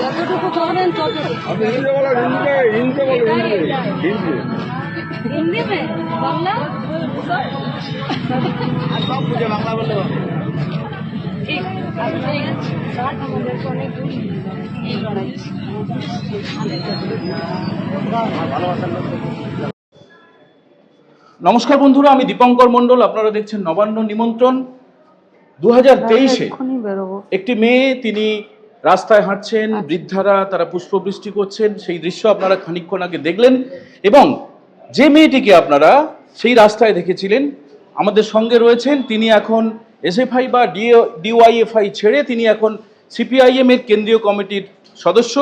যতটুকু পারেন আপনি হিন্দি বলো হিন্দিতে হিন্দি বলো হিন্দি হিন্দি হিন্দি। মে বাংলা? সব বুঝে বাংলা বললে ঠিক আমি ঠিক আছে ষাট আমাদেরকে অনেক দূর। এই লড়াই। ভালোবাসার নমস্কার বন্ধুরা আমি দীপঙ্কর মন্ডল আপনারা দেখছেন নবান্ন নিমন্ত্রণ। দু হাজার তেইশে একটি মেয়ে তিনি রাস্তায় হাঁটছেন বৃদ্ধারা তারা পুষ্পবৃষ্টি করছেন সেই দৃশ্য আপনারা খানিকক্ষণ আগে দেখলেন। এবং যে মেয়েটিকে আপনারা সেই রাস্তায় দেখেছিলেন আমাদের সঙ্গে রয়েছেন তিনি এখন এসএফআই বা ডিওয়াইএফআই ছেড়ে তিনি এখন সিপিআইএম এর কেন্দ্রীয় কমিটির সদস্য।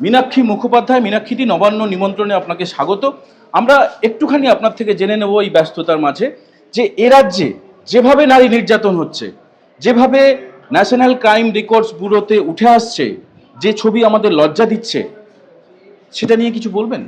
মীনাক্ষী মুখোপাধ্যায় মীনাক্ষীটি নবান্ন নিমন্ত্রণে আপনাকে স্বাগত। আমরা একটুখানি আপনার থেকে জেনে নেব এই ব্যস্ততার মাঝে যে এ রাজ্যে যেভাবে নারী নির্যাতন হচ্ছে, যেভাবে ন্যাশনাল ক্রাইম রেকর্ডস ব্যুরোতে উঠে আসছে, যে ছবি আমাদের লজ্জা দিচ্ছে, সেটা নিয়ে কিছু বলবেন?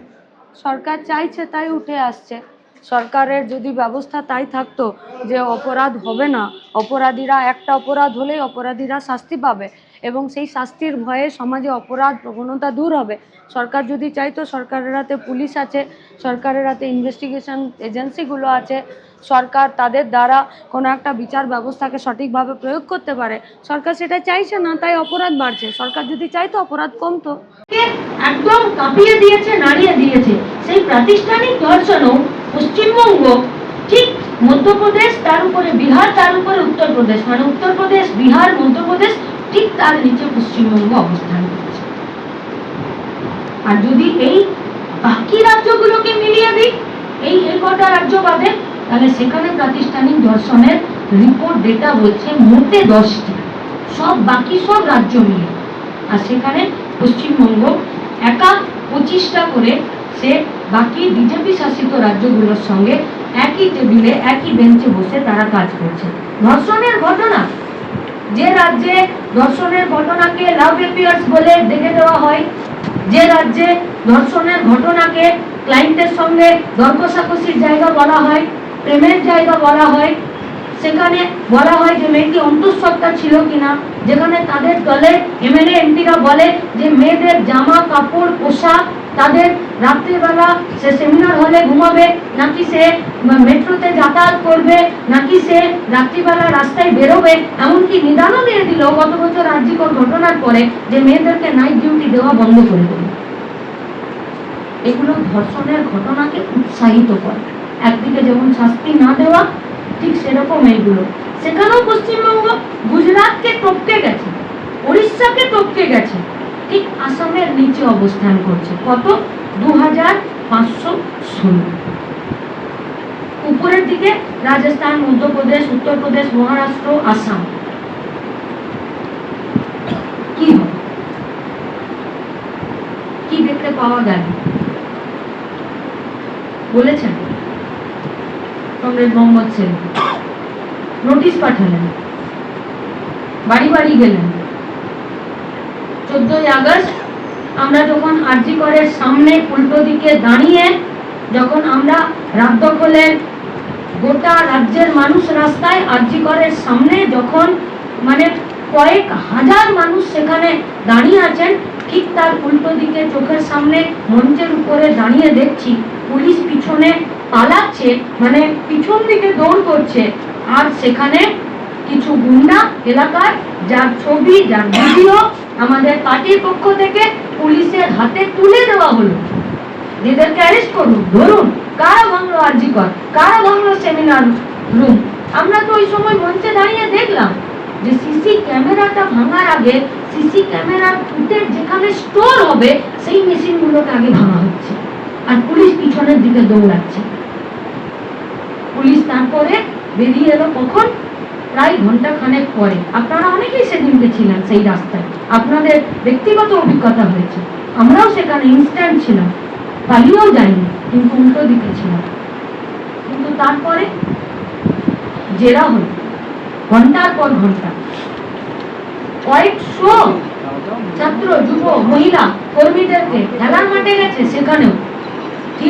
সরকার চাইছে তাই উঠে আসছে। সরকারের যদি ব্যবস্থা তাই থাকতো যে অপরাধ হবে না, অপরাধীরা একটা অপরাধ হলেই অপরাধীরা শাস্তি পাবে। এবং সেই শাস্তির ভয়ে সমাজে অপরাধ, প্রবণতা দূর হবে। সরকার যদি চাইতো সরকারের হাতে পুলিশ আছে, সরকারের হাতে ইনভেস্টিগেশন এজেন্সিগুলো আছে। সরকার তাদের দ্বারা কোনো একটা বিচার ব্যবস্থাকে সঠিকভাবে প্রয়োগ করতে পারে। সরকার সেটা চাইছে না, তাই অপরাধ বাড়ছে। সরকার যদি চাইতো অপরাধ কমতো। একদম কাঁপিয়ে দিয়েছে, নাড়িয়ে দিয়েছে। সেই প্রাতিষ্ঠানিক ধর্ষণও পশ্চিমবঙ্গ, ঠিক মধ্যপ্রদেশ, তার উপরে বিহার, তার উপরে উত্তরপ্রদেশ। মানে উত্তরপ্রদেশ, বিহার, মধ্যপ্রদেশ ঠিক তার নিচে পশ্চিমবঙ্গ অবস্থান করছে। আর যদি এই বাকি রাজ্যগুলোকে মিলিয়ে দিই, এই এই কটা রাজ্য বাদে তাহলে সেখানে প্রাতিষ্ঠানিক ধর্ষণের রিপোর্ট ডেটা বলছে মোটে দশটি। সব বাকি সব রাজ্য মিলে আর সেখানে পশ্চিমবঙ্গ একা পঁচিশটা করে সে বাকি বিজেপি শাসিত রাজ্যগুলোর সঙ্গে একই টেবিলে একই বেঞ্চে বসে তারা কাজ করছে। ধর্ষণের ঘটনা যে রাজ্যে ধর্ষণের ঘটনাকে লাভ অ্যাফেয়ার্স বলে দেখে দেওয়া হয়, যে রাজ্যে ধর্ষণের ঘটনাকে ক্লায়েন্টের সঙ্গে দর জায়গা বলা হয়, প্রেমের জায়গা বলা হয়, সেখানে বলা হয় যে মেয়েটি অন্তঃসত্ত্বা ছিল কিনা, যেখানে তাদের দলে এমএলএ এমপিরা বলে যে মেয়েদের জামা, কাপড়, পোশাক তাদের রাত্রিবেলা সে সেমিনার হলে ঘুমাবে, নাকি সে মেট্রোতে যাতায়াত করবে, নাকি সে রাত্রিবেলা রাস্তায় বেরোবে, এমনকি নিদানও দিয়ে দিল গত বছর আর্যিকর ঘটনার পরে যে মেয়েদেরকে নাইট ডিউটি দেওয়া বন্ধ করে দেবে এগুলো ধর্ষণের ঘটনাকে উৎসাহিত করে। একদিকে যেমন শাস্তি না দেওয়া, ঠিক সেরকম এইগুলো। সেখানেও পশ্চিমবঙ্গ গুজরাটকে টপকে গেছে উড়িষ্যাকে টপকে গেছে। ঠিক আসামের নিচে অবস্থান করছে। কত? দু হাজার পাঁচশো ষোলো। উপরের দিকে রাজস্থান, মধ্যপ্রদেশ, উত্তরপ্রদেশ, মহারাষ্ট্র, আসাম। কি কি দেখতে পাওয়া গেল বলেছেন কমরেড মোহাম্মদ সেলিম। নোটিশ পাঠালেন। বাড়ি বাড়ি গেলেন। চোদ্দই আগস্ট, আমরা যখন আরজি করের সামনে উল্টো দিকে দাঁড়িয়ে, যখন আমরা রাত দখলের গোটা রাজ্যের মানুষ রাস্তায় আরজি করের সামনে যখন মানে কয়েক হাজার মানুষ সেখানে দাঁড়িয়ে আছেন, ঠিক তার উল্টো দিকে চোখের সামনে মঞ্চের উপরে দাঁড়িয়ে দেখছি পুলিশ পিছনে পালাচ্ছে মানে পিছন দিকে দৌড় করছে। আর সেখানে কিছু গুন্ডা এলাকার, যার ছবি, যার ভিডিও আমাদের পার্টির পক্ষ থেকে পুলিশের হাতে তুলে দেওয়া হলো। এদেরকে অ্যারেস্ট করুন। ধরুন, কারা ভাঙলো আরজি কর কারা ভাঙলো সেমিনার রুম আমরা তো ওই সময় মঞ্চে দাঁড়িয়ে দেখলাম যে সিসি ক্যামেরাটা ভাঙার আগে সিসি ক্যামেরার ফুটেজ যেখানে স্টোর হবে, সেই মেশিনগুলোকে আগে ভাঙা হচ্ছে। আর পুলিশ পিছনের দিকে দৌড়াচ্ছে। পুলিশ তারপরে বেরিয়ে এলো কখন? প্রায় ঘণ্টা খানেক পরে আপনারা অনেকেই সেদিনকে ছিলেন সেই রাস্তায়। আপনাদের ব্যক্তিগত অভিজ্ঞতা হয়েছে। আমরাও সেখানে ইনস্ট্যান্ট ছিলাম। পালিয়েও যাইনি, কিন্তু উল্টো দিকে ছিলাম। কিন্তু তারপরে জেরা হলো ঘণ্টার পর ঘণ্টা। কয়েকশো ছাত্র যুব মহিলা, কর্মীদেরকে খেলার মাঠে গেছে সেখানেও।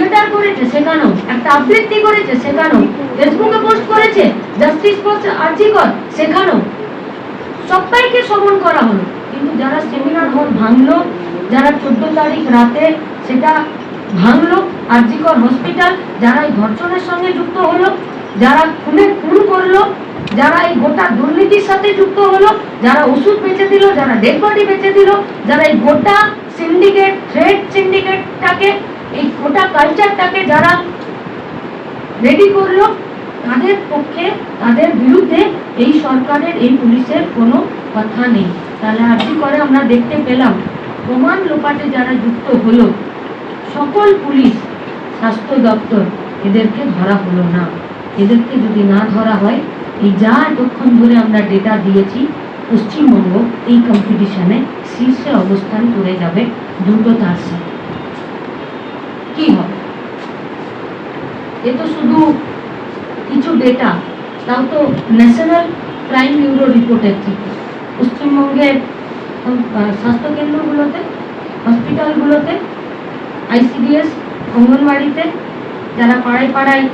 থিয়েটার করেছে সেখানেও, একটা আবৃত্তি করেছে সেখানেও, ফেসবুকে পোস্ট করেছে জাস্টিস ফর আর্জিকর সেখানেও। সবাইকে সমন করা হলো। কিন্তু যারা সেমিনার হল ভাঙলো, যারা চোদ্দ তারিখ রাতে সেটা ভাঙলো আরজিকর হসপিটাল যারা এই ধর্ষণের সঙ্গে যুক্ত হলো, যারা খুনে খুন করল, যারা এই গোটা দুর্নীতির সাথে যুক্ত হলো, যারা ওষুধ বেঁচে দিল, যারা ডেড বডি বেচে দিল, যারা এই গোটা সিন্ডিকেট ট্রেড সিন্ডিকেটটাকে এই গোটা কালচারটাকে যারা রেডি করল, তাদের পক্ষে, তাদের বিরুদ্ধে এই সরকারের, এই পুলিশের কোনো কথা নেই। তাহলে আজকে করে আমরা দেখতে পেলাম, প্রমাণ লোপাটে যারা যুক্ত হলো, সকল পুলিশ, স্বাস্থ্য দপ্তর, এদেরকে ধরা হলো না। এদেরকে যদি না ধরা হয়, এই যা এতক্ষণ ধরে আমরা ডেটা দিয়েছি, পশ্চিমবঙ্গ এই কম্পিটিশনে শীর্ষে অবস্থান করে যাবে দ্রুততার সাথে কি হবে? এ তো শুধু কিছু ডেটা তাও তো ন্যাশনাল ক্রাইম ব্যুরো রিপোর্টের থেকে। পশ্চিমবঙ্গের উম, আহ, স্বাস্থ্যকেন্দ্রগুলোতে হসপিটালগুলোতে আইসিডিএস অঙ্গনবাড়িতে যারা পাড়ায় পাড়ায়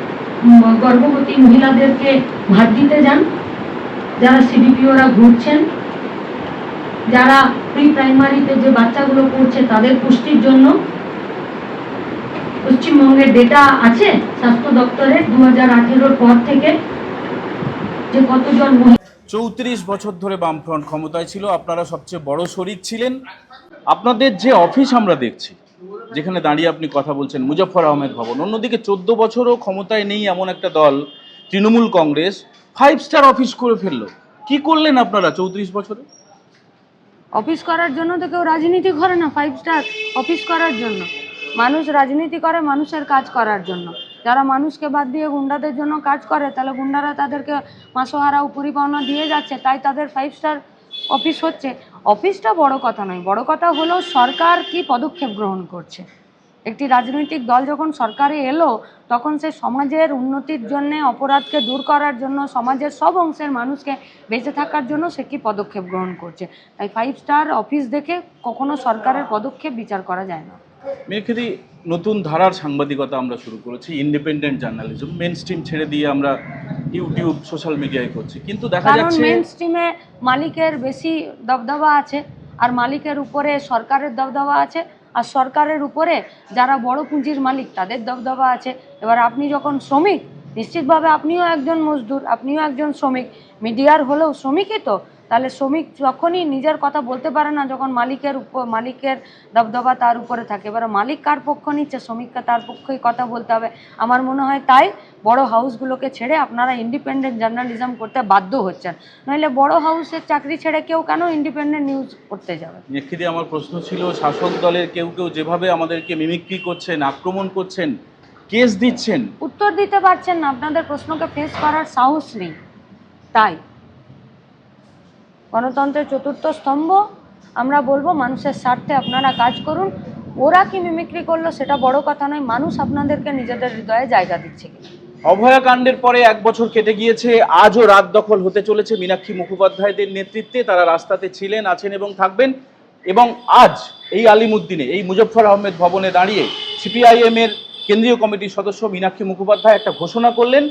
গর্ভবতী মহিলাদেরকে ভাত দিতে যান যারা সিডিপিওরা ঘুরছেন যারা প্রি প্রাইমারিতে যে বাচ্চাগুলো পড়ছে তাদের পুষ্টির জন্য পশ্চিমবঙ্গের ডেটা আছে স্বাস্থ্য দপ্তরের দু হাজার পর থেকে যে কতজন চৌত্রিশ বছর ধরে বামফ্রন্ট ক্ষমতায় ছিল আপনারা সবচেয়ে বড় শরিক ছিলেন। আপনাদের যে অফিস আমরা দেখছি যেখানে দাঁড়িয়ে আপনি কথা বলছেন মুজফ্ফর আহমেদ ভবন অন্যদিকে চোদ্দ বছরও ক্ষমতায় নেই এমন একটা দল Trinamool Congress five star office করে ফেলল। কি করলেন আপনারা চৌত্রিশ বছরে? অফিস করার জন্য তো কেউ রাজনীতি করে না ফাইভ স্টার অফিস করার জন্য। মানুষ রাজনীতি করে মানুষের কাজ করার জন্য। যারা মানুষকে বাদ দিয়ে গুন্ডাদের জন্য কাজ করে, তাহলে গুন্ডারা তাদেরকে মাসোহারা উপরি দিয়ে যাচ্ছে, তাই তাদের ফাইভ স্টার অফিস হচ্ছে। অফিসটা বড় কথা নয়, বড় কথা হলো সরকার কি পদক্ষেপ গ্রহণ করছে। একটি রাজনৈতিক দল যখন সরকারে এলো, তখন সে সমাজের উন্নতির জন্য, অপরাধকে দূর করার জন্য, সমাজের সব অংশের মানুষকে বেঁচে থাকার জন্য সে কি পদক্ষেপ গ্রহণ করছে। তাই ফাইভ স্টার অফিস দেখে কখনো সরকারের পদক্ষেপ বিচার করা যায় না। মেয়েখেদি নতুন ধারার সাংবাদিকতা আমরা শুরু করেছি ইন্ডিপেন্ডেন্ট জার্নালিজম মেন স্ট্রিম ছেড়ে দিয়ে আমরা ইউটিউব সোশ্যাল মিডিয়ায় করছি। কিন্তু দেখা যাচ্ছে মেন স্ট্রিমে মালিকের বেশি দবদবা আছে আর মালিকের উপরে সরকারের দবদবা আছে আর সরকারের উপরে যারা বড় পুঁজির মালিক তাদের দবদবা আছে। এবার আপনি যখন শ্রমিক নিশ্চিতভাবে আপনিও একজন মজদুর আপনিও একজন শ্রমিক মিডিয়ার হলেও শ্রমিকই তো। তাহলে শ্রমিক যখনই নিজের কথা বলতে পারে না যখন মালিকের উপর মালিকের দবদবা তার উপরে থাকে। এবার মালিক কার পক্ষ নিচ্ছে? শ্রমিককে তার পক্ষেই কথা বলতে হবে। আমার মনে হয় তাই বড় হাউসগুলোকে ছেড়ে আপনারা ইন্ডিপেন্ডেন্ট জার্নালিজম করতে বাধ্য হচ্ছেন। নইলে বড় হাউসের চাকরি ছেড়ে কেউ কেন ইন্ডিপেন্ডেন্ট নিউজ করতে যাবে? মেক্ষিদি আমার প্রশ্ন ছিল শাসক দলের কেউ কেউ যেভাবে আমাদেরকে মিমিক্রি করছেন আক্রমণ করছেন কেস দিচ্ছেন। উত্তর দিতে পারছেন না। আপনাদের প্রশ্নকে ফেস করার সাহস নেই। তাই গণতন্ত্রের চতুর্থ স্তম্ভ, আমরা বলব মানুষের স্বার্থে আপনারা কাজ করুন। ওরা কি মিমিক্রি করল সেটা বড় কথা নয়, মানুষ আপনাদেরকে নিজেদের হৃদয়ে জায়গা দিচ্ছে অভয়াকাণ্ডের পরে এক বছর কেটে গিয়েছে, আজও রাত দখল হতে চলেছে মীনাক্ষী মুখোপাধ্যায়দের নেতৃত্বে। তারা রাস্তাতে ছিলেন, আছেন এবং থাকবেন। এবং আজ এই আলিমুদ্দিনে, এই মুজফ্ফর আহমেদ ভবনে দাঁড়িয়ে সিপিআইএম এর কেন্দ্রীয় কমিটির সদস্য মীনাক্ষী মুখোপাধ্যায় একটা ঘোষণা করলেন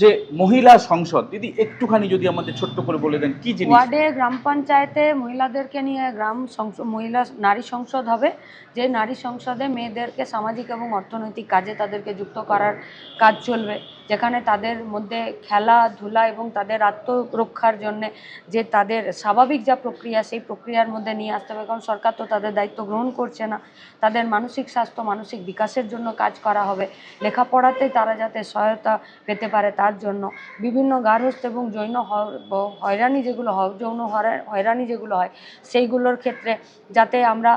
যে মহিলা সংসদ, দিদি একটুখানি যদি আমাদের ছোট্ট করে বলে দেন, কি জিনিস? ওয়ার্ডে, গ্রাম পঞ্চায়েতে মহিলাদেরকে নিয়ে গ্রাম সংসদ মহিলা নারী সংসদ হবে। যে নারী সংসদে মেয়েদেরকে সামাজিক এবং অর্থনৈতিক কাজে তাদেরকে যুক্ত করার কাজ চলবে। যেখানে তাদের মধ্যে খেলাধুলা এবং তাদের আত্মরক্ষার জন্যে যে তাদের স্বাভাবিক যা প্রক্রিয়া, সেই প্রক্রিয়ার মধ্যে নিয়ে আসতে হবে। কারণ সরকার তো তাদের দায়িত্ব গ্রহণ করছে না। তাদের মানসিক স্বাস্থ্য, মানসিক বিকাশের জন্য কাজ করা হবে। লেখাপড়াতে তারা যাতে সহায়তা পেতে পারে তার জন্য বিভিন্ন গার্হস্থ এবং জৈন হয়রানি যেগুলো হয় যৌন হয়রানি যেগুলো হয়, সেইগুলোর ক্ষেত্রে যাতে আমরা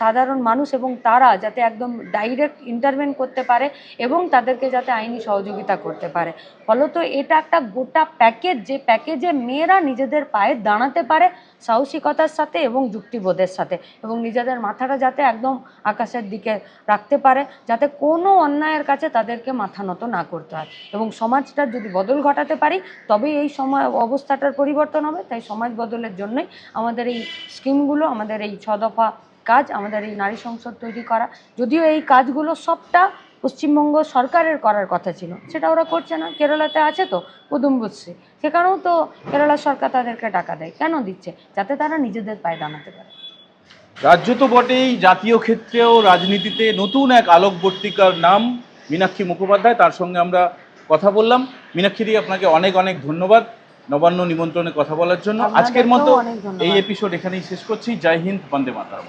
সাধারণ মানুষ এবং তারা যাতে একদম ডাইরেক্ট ইন্টারভেন করতে পারে এবং তাদেরকে যাতে আইনি সহযোগিতা করতে পারে। ফলত এটা একটা গোটা প্যাকেজ যে প্যাকেজে মেয়েরা নিজেদের পায়ে দাঁড়াতে পারে সাহসিকতার সাথে এবং যুক্তিবোধের সাথে এবং নিজেদের মাথাটা যাতে একদম আকাশের দিকে রাখতে পারে, যাতে কোনো অন্যায়ের কাছে তাদেরকে মাথা নত না করতে হয় এবং সমাজটার যদি বদল ঘটাতে পারি, তবেই এই সময় অবস্থাটার পরিবর্তন হবে। তাই সমাজ বদলের জন্যই আমাদের এই স্কিমগুলো, আমাদের এই ছ দফা কাজ, আমাদের এই নারী সংসদ তৈরি করা। যদিও এই কাজগুলো সবটা পশ্চিমবঙ্গ সরকারের করার কথা ছিল। সেটা ওরা করছে না। কেরালাতে আছে তো কুদুম্বশ্রী সেখানেও তো কেরালা সরকার তাদেরকে টাকা দেয়। কেন দিচ্ছে? যাতে তারা নিজেদের পায়ে দাঁড়াতে পারে। রাজ্য তো বটেই জাতীয় ক্ষেত্রেও রাজনীতিতে নতুন এক আলোকবর্তিকার নাম মীনাক্ষী মুখোপাধ্যায়। তার সঙ্গে আমরা কথা বললাম। মীনাক্ষী দি আপনাকে অনেক অনেক ধন্যবাদ নবান্ন নিমন্ত্রণে কথা বলার জন্য। আজকের মতো এই এপিসোড এখানেই শেষ করছি। জয় হিন্দ বন্দে মাতারম।